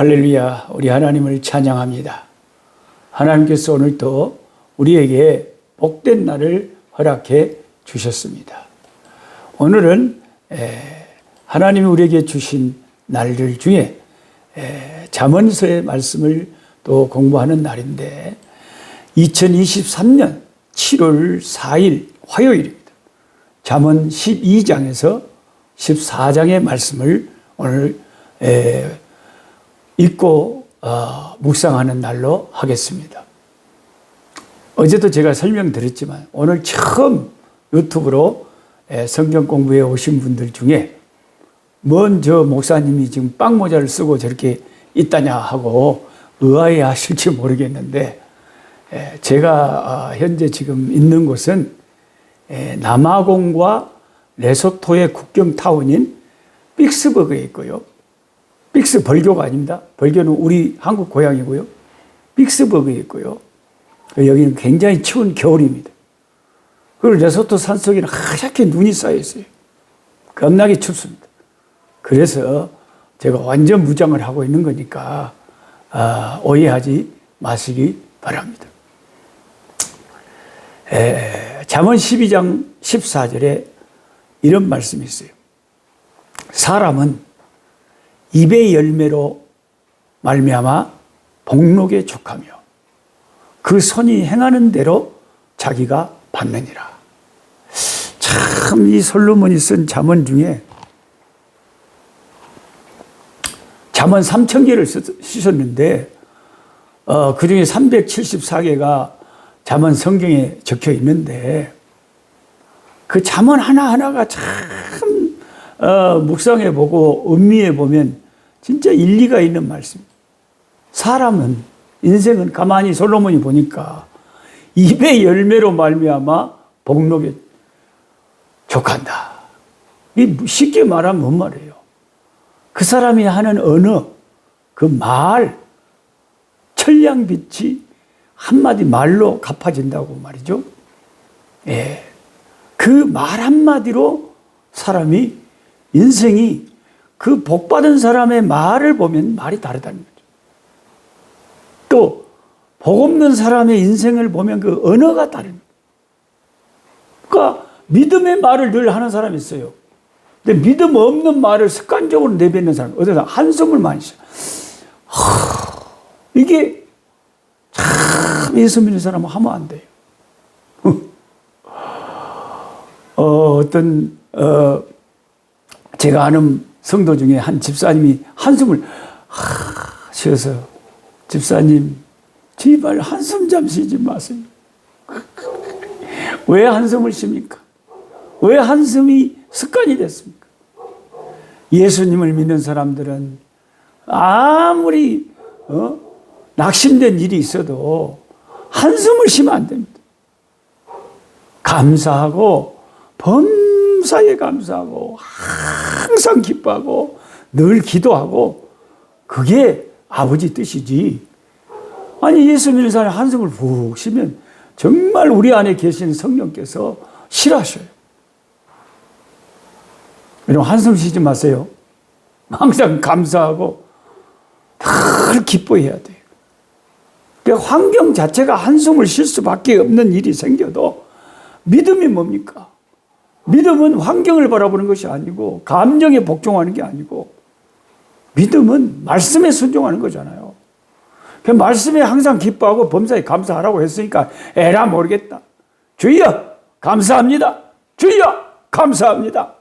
할렐루야, 우리 하나님을 찬양합니다. 하나님께서 오늘도 우리에게 복된 날을 허락해 주셨습니다. 오늘은 하나님이 우리에게 주신 날들 중에 잠언서의 말씀을 또 공부하는 날인데 2023년 7월 4일 화요일입니다. 잠언 12장에서 14장의 말씀을 오늘 읽고 어, 묵상하는 날로 하겠습니다. 어제도 제가 설명드렸지만 오늘 처음 유튜브로 성경 공부에 오신 분들 중에 뭔 저 목사님이 지금 빵 모자를 쓰고 저렇게 있다냐 하고 의아해 하실지 모르겠는데 제가 어, 현재 지금 있는 곳은 남아공과 레소토의 국경 타운인 픽스버그에 있고요. 빅스 벌교가 아닙니다. 벌교는 우리 한국 고향이고요. 빅스버그에 있고요. 여기는 굉장히 추운 겨울입니다. 그리고 레소토 산속에는 하얗게 눈이 쌓여 있어요. 겁나게 춥습니다. 그래서 제가 완전 무장을 하고 있는 거니까 아, 오해하지 마시기 바랍니다. 에, 잠언 12장 14절에 이런 말씀이 있어요. 사람은 입의 열매로 말미암아 복록에 족하며 그 손이 행하는 대로 자기가 받느니라. 참 이 솔로몬이 쓴 잠언 중에 잠언 3천 개를 쓰셨는데 어, 그 중에 374개가 잠언 성경에 적혀 있는데 그 잠언 하나 하나가 참 어, 묵상해 보고 음미해 보면 진짜 일리가 있는 말씀. 사람은 인생은 가만히 솔로몬이 보니까 입의 열매로 말미암아 복록에 족한다. 이 쉽게 말하면 뭔 말이에요? 그 사람이 하는 언어, 그 말, 천량빛이 한마디 말로 갚아진다고 말이죠. 예. 그 말 한마디로 사람이 인생이 그 복받은 사람의 말을 보면 말이 다르다는 거죠. 또, 복 없는 사람의 인생을 보면 그 언어가 다릅니다. 그러니까 믿음의 말을 늘 하는 사람이 있어요. 근데 믿음 없는 말을 습관적으로 내뱉는 사람, 어디서 한숨을 많이 쉬어. 이게 참 예수 믿는 사람은 하면 안 돼요. 어, 어떤, 어, 제가 아는 성도 중에 한 집사님이 한숨을 하, 쉬어서 집사님 제발 한숨 잠 쉬지 마세요. 왜 한숨을 쉽니까? 왜 한숨이 습관이 됐습니까? 예수님을 믿는 사람들은 아무리 어? 낙심된 일이 있어도 한숨을 쉬면 안 됩니다. 감사하고 범 사에 감사하고 항상 기뻐하고 늘 기도하고 그게 아버지 뜻이지. 아니 예수 믿는 사람이 한숨을 푹 쉬면 정말 우리 안에 계신 성령께서 싫어하셔요. 여러분 한숨 쉬지 마세요. 항상 감사하고 늘 기뻐해야 돼요. 그러니까 환경 자체가 한숨을 쉴 수밖에 없는 일이 생겨도 믿음이 뭡니까? 믿음은 환경을 바라보는 것이 아니고 감정에 복종하는 게 아니고 믿음은 말씀에 순종하는 거잖아요. 그 말씀에 항상 기뻐하고 범사에 감사하라고 했으니까 에라 모르겠다. 주여 감사합니다. 주여 감사합니다.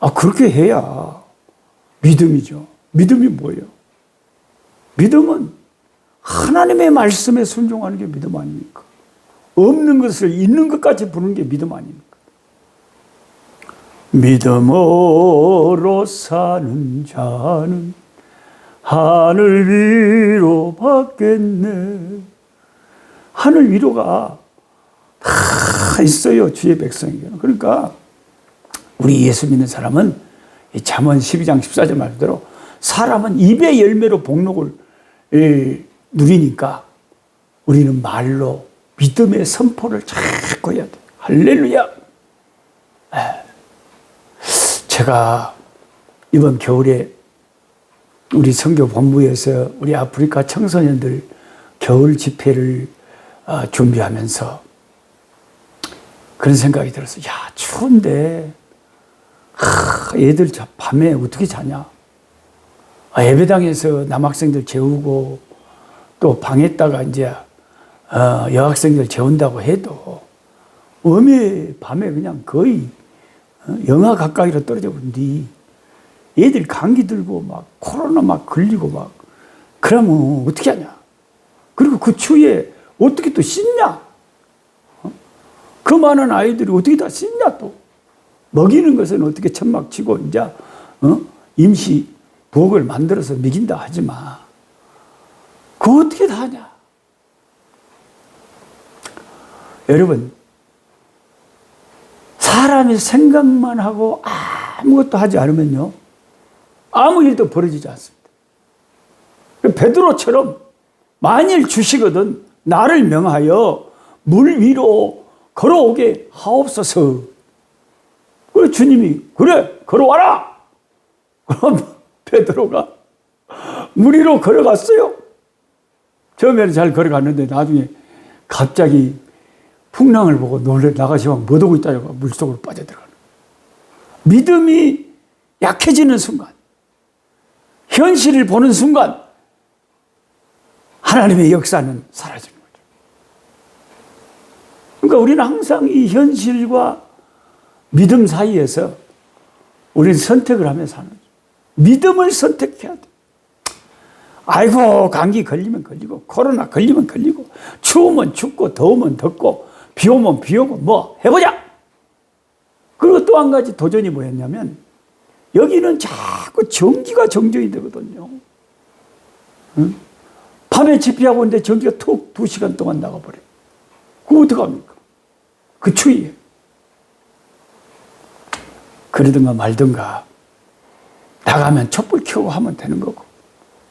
아 그렇게 해야 믿음이죠. 믿음이 뭐예요? 믿음은 하나님의 말씀에 순종하는 게 믿음 아닙니까? 없는 것을 있는 것까지 부르는 게 믿음 아닙니까? 믿음으로 사는 자는 하늘 위로 받겠네. 하늘 위로가 다 있어요. 주의 백성에게는. 그러니까 우리 예수 믿는 사람은 이 잠언 12장 14절 말대로 사람은 입의 열매로 복록을 누리니까 우리는 말로 믿음의 선포를 자꾸 해야 돼. 할렐루야. 제가 이번 겨울에 우리 선교 본부에서 우리 아프리카 청소년들 겨울 집회를 어, 준비하면서 그런 생각이 들었어요. 야, 추운데, 하, 애들 자, 밤에 어떻게 자냐? 아, 예배당에서 남학생들 재우고 또 방에다가 이제 어, 여학생들 재운다고 해도 어메 밤에 그냥 거의 어, 영하 가까이로 떨어져 버린디. 애들 감기 들고 막 코로나 막 걸리고 막 그러면 어떻게 하냐? 그리고 그 추위에 어떻게 또 씻냐? 어? 그 많은 아이들이 어떻게 다 씻냐 또? 먹이는 것은 어떻게 천막 치고 이제 어? 임시 부엌을 만들어서 먹인다 하지 마. 그거 어떻게 다 하냐? 여러분, 사람이 생각만 하고 아무것도 하지 않으면요, 아무 일도 벌어지지 않습니다. 베드로처럼 만일 주시거든 나를 명하여 물 위로 걸어오게 하옵소서. 그래 주님이 그래 걸어와라. 그럼 베드로가 물 위로 걸어갔어요. 처음에는 잘 걸어갔는데 나중에 갑자기 풍랑을 보고 놀래 나가시면 못 오고 있다가 물속으로 빠져들어가는 믿음이 약해지는 순간 현실을 보는 순간 하나님의 역사는 사라지는 거죠. 그러니까 우리는 항상 이 현실과 믿음 사이에서 우리는 선택을 하며 사는 거죠. 믿음을 선택해야 돼. 아이고, 감기 걸리면 걸리고, 코로나 걸리면 걸리고, 추우면 춥고, 더우면 덥고, 비 오면 비 오고, 뭐, 해보자! 그리고 또 한 가지 도전이 뭐였냐면, 여기는 자꾸 전기가 정전이 되거든요. 응? 밤에 집회하고 있는데 전기가 툭 두 시간 동안 나가버려. 그거 어떡합니까? 그 추위에. 그러든가 말든가 나가면 촛불 켜고 하면 되는 거고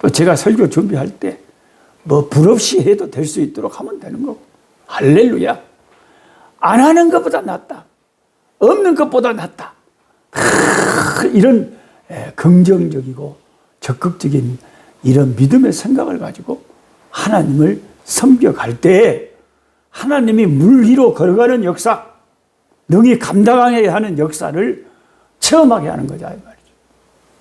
또 제가 설교 준비할 때 뭐 불 없이 해도 될 수 있도록 하면 되는 거고 할렐루야. 안 하는 것보다 낫다. 없는 것보다 낫다. 이런 예, 긍정적이고 적극적인 이런 믿음의 생각을 가지고 하나님을 섬겨갈 때 하나님이 물 위로 걸어가는 역사, 능히 감당해야 하는 역사를 체험하게 하는 거죠.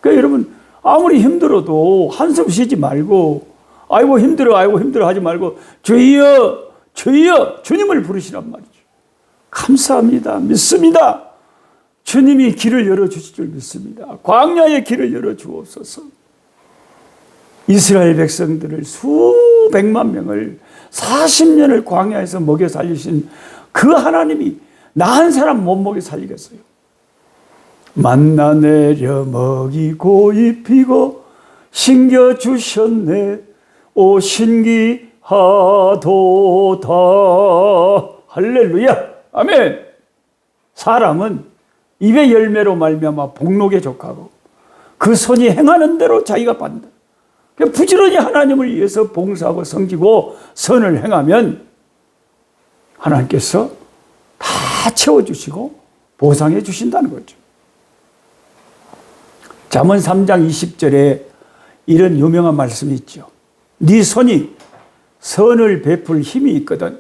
그러니까 여러분, 아무리 힘들어도 한숨 쉬지 말고, 아이고 힘들어, 아이고 힘들어 하지 말고, 주여, 주여, 주님을 부르시란 말이죠. 감사합니다. 믿습니다. 주님이 길을 열어주실 줄 믿습니다. 광야의 길을 열어주옵소서. 이스라엘 백성들을 수백만 명을 40년을 광야에서 먹여 살리신 그 하나님이 나 한 사람 못 먹여 살리겠어요. 만나 내려 먹이고 입히고 신겨 주셨네 오 신기하도다 할렐루야 아멘 사람은 입의 열매로 말미암아 복록에 족하고 그 손이 행하는 대로 자기가 받는다 그러니까 부지런히 하나님을 위해서 봉사하고 섬기고 선을 행하면 하나님께서 다 채워주시고 보상해 주신다는 거죠. 잠언 3장 20절에 이런 유명한 말씀이 있죠. 네 손이 선을 베풀 힘이 있거든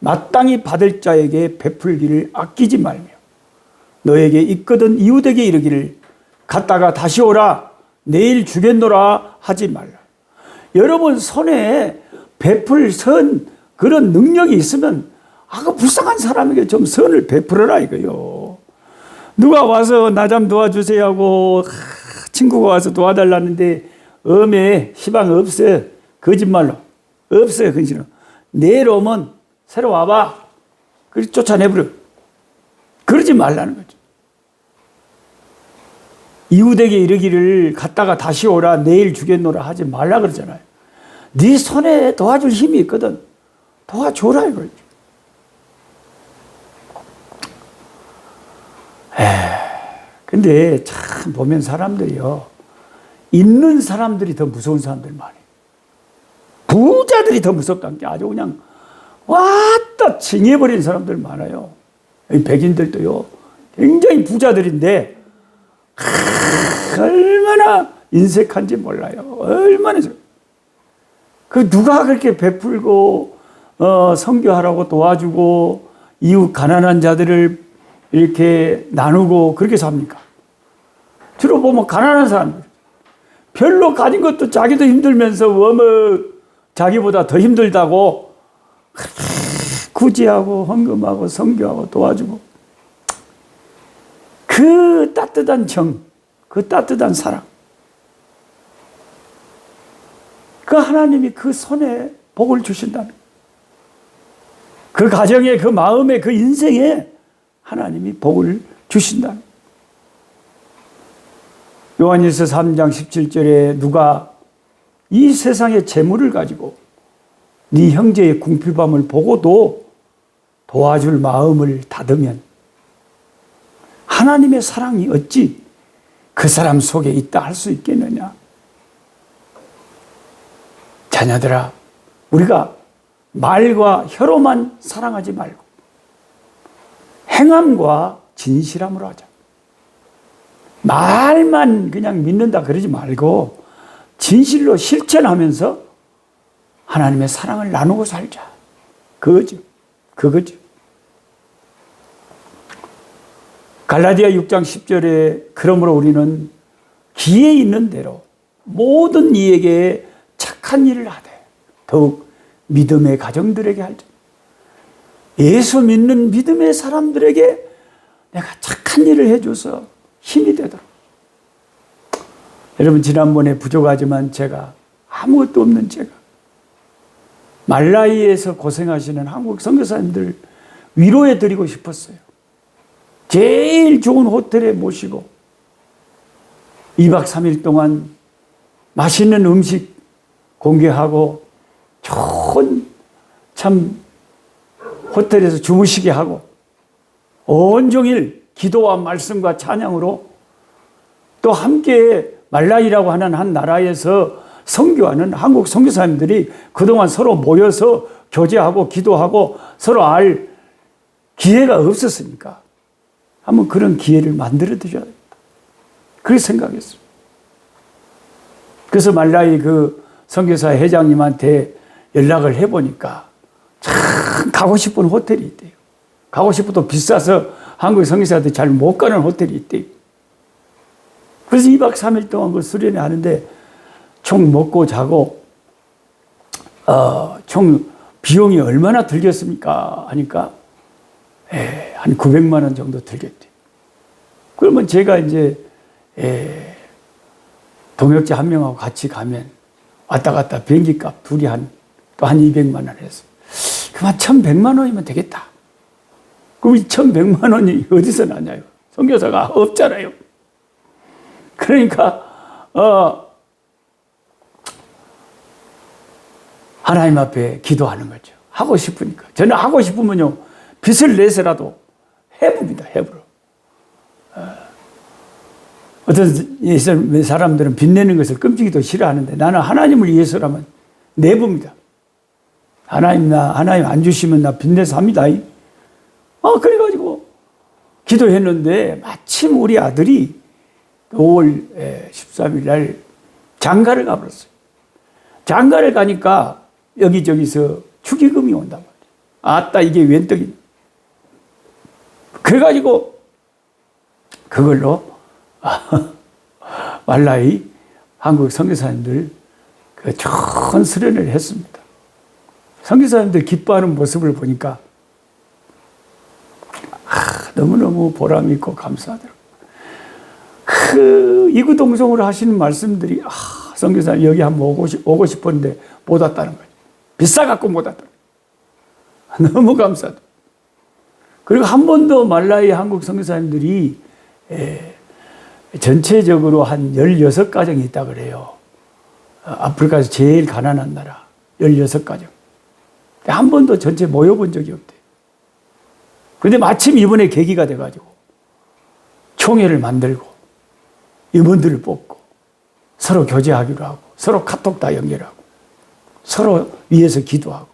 마땅히 받을 자에게 베풀기를 아끼지 말며 너에게 있거든 이웃에게 이르기를 갔다가 다시 오라 내일 주겠노라 하지 말라. 여러분 손에 베풀 선 그런 능력이 있으면 아, 그 불쌍한 사람에게 좀 선을 베풀어라 이거요. 누가 와서 나 좀 도와주세요 하고 친구가 와서 도와달라는데 엄에 희망 없어 거짓말로 없어요 근실은 내일 오면 새로 와봐 그래서 쫓아내버려 그러지 말라는 거죠. 이웃에게 이르기를 갔다가 다시 오라 내일 주겠노라 하지 말라 그러잖아요. 네 손에 도와줄 힘이 있거든. 도와줘라 이거죠. 에 근데 참 보면 사람들이요. 있는 사람들이 더 무서운 사람들 많아요. 부자들이 더 무섭다는 게 아주 그냥 왔다 징해버린 사람들 많아요. 백인들도요. 굉장히 부자들인데 얼마나 인색한지 몰라요. 얼마나 저- 그 누가 그렇게 베풀고 어, 성교하라고 도와주고 이웃 가난한 자들을 이렇게 나누고 그렇게 삽니까? 주로 보면 가난한 사람들 별로 가진 것도 자기도 힘들면서 어머 자기보다 더 힘들다고 구제하고 헌금하고 성교하고 도와주고. 그 따뜻한 정, 그 따뜻한 사랑. 그 하나님이 그 손에 복을 주신다면 그 가정에 그 마음에 그 인생에 하나님이 복을 주신다면. 요한일서 3장 17절에 누가 이 세상의 재물을 가지고 네 형제의 궁핍함을 보고도 도와줄 마음을 닫으면 하나님의 사랑이 어찌 그 사람 속에 있다 할 수 있겠느냐? 자녀들아, 우리가 말과 혀로만 사랑하지 말고 행함과 진실함으로 하자. 말만 그냥 믿는다 그러지 말고 진실로 실천하면서 하나님의 사랑을 나누고 살자. 그거죠. 그거죠. 갈라디아 6장 10절에 그러므로 우리는 기에 있는 대로 모든 이에게 착한 일을 하되 더욱 믿음의 가정들에게 할자. 예수 믿는 믿음의 사람들에게 내가 착한 일을 해줘서 힘이 되도록. 여러분 지난번에 부족하지만 제가 아무것도 없는 제가 말라이에서 고생하시는 한국 선교사님들 위로해 드리고 싶었어요. 제일 좋은 호텔에 모시고 2박 3일 동안 맛있는 음식 공개하고 좋은 참 호텔에서 주무시게 하고 온종일 기도와 말씀과 찬양으로 또 함께 말라이라고 하는 한 나라에서 선교하는 한국 선교사님들이 그동안 서로 모여서 교제하고 기도하고 서로 알 기회가 없었으니까 한번 그런 기회를 만들어 드려야 겠다 그렇게 생각했어요. 그래서 말라이 그 선교사 회장님한테 연락을 해보니까 참 가고 싶은 호텔이 있대요. 가고 싶어도 비싸서 한국 선교사한테 잘못 가는 호텔이 있대요. 그래서 2박 3일 동안 그 수련회 하는데 총 먹고 자고, 어, 총 비용이 얼마나 들겠습니까? 하니까, 에, 한 900만 원 정도 들겠대. 그러면 제가 이제, 에, 동역자 한 명하고 같이 가면 왔다 갔다 비행기 값 둘이 한, 또 한 200만 원 해서. 그만 1100만 원이면 되겠다. 그럼 이 1100만 원이 어디서 나냐요? 선교사가 없잖아요. 그러니까, 어, 하나님 앞에 기도하는 거죠. 하고 싶으니까. 저는 하고 싶으면요, 빚을 내서라도 해봅니다, 해부러. 어, 어떤 사람들은 빚 내는 것을 끔찍이도 싫어하는데 나는 하나님을 위해서라면 내봅니다. 하나님, 나, 하나님 안 주시면 나 빚내서 합니다. 아, 그래가지고 기도했는데 마침 우리 아들이 5월 13일 날 장가를 가버렸어요. 장가를 가니까 여기저기서 축의금이 온단 말이에요. 아따, 이게 웬 떡이. 그래가지고 그걸로 말라이 한국 선교사님들 그 좋은 수련을 했습니다. 선교사님들 기뻐하는 모습을 보니까 아, 너무너무 보람 있고 감사하더라고요. 그 이구동성으로 하시는 말씀들이 아, 선교사님 여기 한번 오고, 싶, 오고 싶었는데 못 왔다는 거죠. 비싸갖고 못 왔다. 너무 감사하다. 그리고 한 번도 말라이 한국 선교사님들이 에, 전체적으로 한 16가정이 있다 그래요. 어, 아프리카에서 제일 가난한 나라 16가정. 한 번도 전체 모여본 적이 없대. 근데 마침 이번에 계기가 돼가지고 총회를 만들고 임원들을 뽑고 서로 교제하기로 하고 서로 카톡 다 연결하고 서로 위해서 기도하고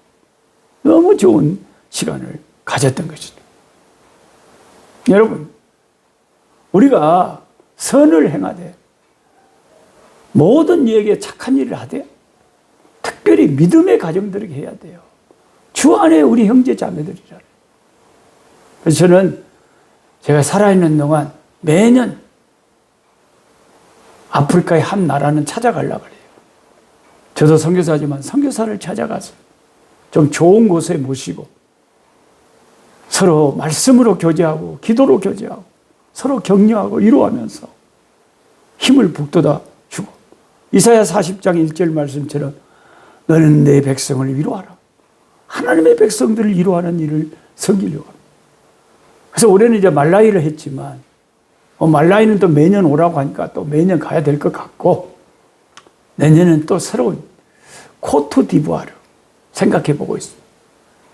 너무 좋은 시간을 가졌던 것이죠. 여러분, 우리가 선을 행하되 모든 이에게 착한 일을 하되 특별히 믿음의 가정들에게 해야 돼요. 주 안에 우리 형제 자매들이라. 그래서 저는 제가 살아있는 동안 매년 아프리카의 한 나라는 찾아가려고 그래요. 저도 선교사지만 선교사를 찾아가서 좀 좋은 곳에 모시고 서로 말씀으로 교제하고 기도로 교제하고 서로 격려하고 위로하면서 힘을 북돋아 주고 이사야 40장 1절 말씀처럼 너는 내 백성을 위로하라. 하나님의 백성들을 위로하는 일을 섬기려고 합니다. 그래서 올해는 이제 말라이를 했지만 어, 말라이는 또 매년 오라고 하니까 또 매년 가야 될 것 같고 내년은 또 새로운 코트 디부아르 생각해 보고 있습니다.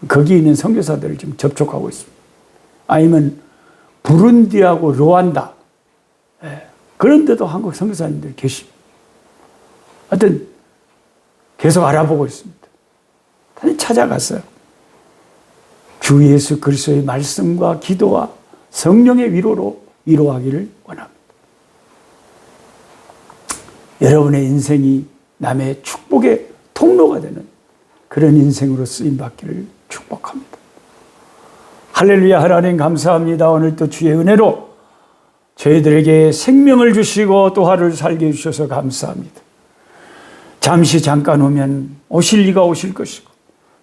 거기 있는 선교사들을 지금 접촉하고 있습니다. 아니면 부룬디하고 루안다 예, 그런데도 한국 선교사님들 계십니다. 하여튼 계속 알아보고 있습니다. 다시 찾아갔어요. 주 예수 그리스도의 말씀과 기도와 성령의 위로로 위로하기를 원합니다. 여러분의 인생이 남의 축복의 통로가 되는 그런 인생으로 쓰임 받기를 축복합니다. 할렐루야 하나님 감사합니다. 오늘 또 주의 은혜로 저희들에게 생명을 주시고 또 하루를 살게 해주셔서 감사합니다. 잠시 잠깐 오면 오실 리가 오실 것이고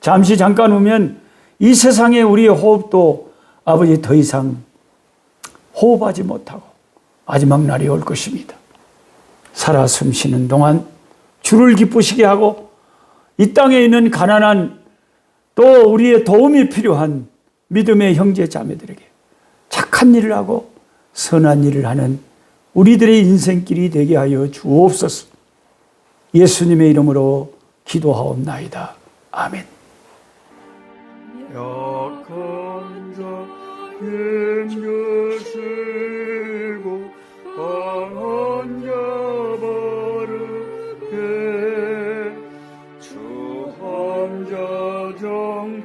잠시 잠깐 오면 이 세상에 우리의 호흡도 아버지 더 이상 호흡하지 못하고 마지막 날이 올 것입니다. 살아 숨 쉬는 동안 주를 기쁘시게 하고 이 땅에 있는 가난한 또 우리의 도움이 필요한 믿음의 형제 자매들에게 착한 일을 하고 선한 일을 하는 우리들의 인생길이 되게 하여 주옵소서. 예수님의 이름으로 기도하옵나이다. 아멘. 약한 자 힘주시 정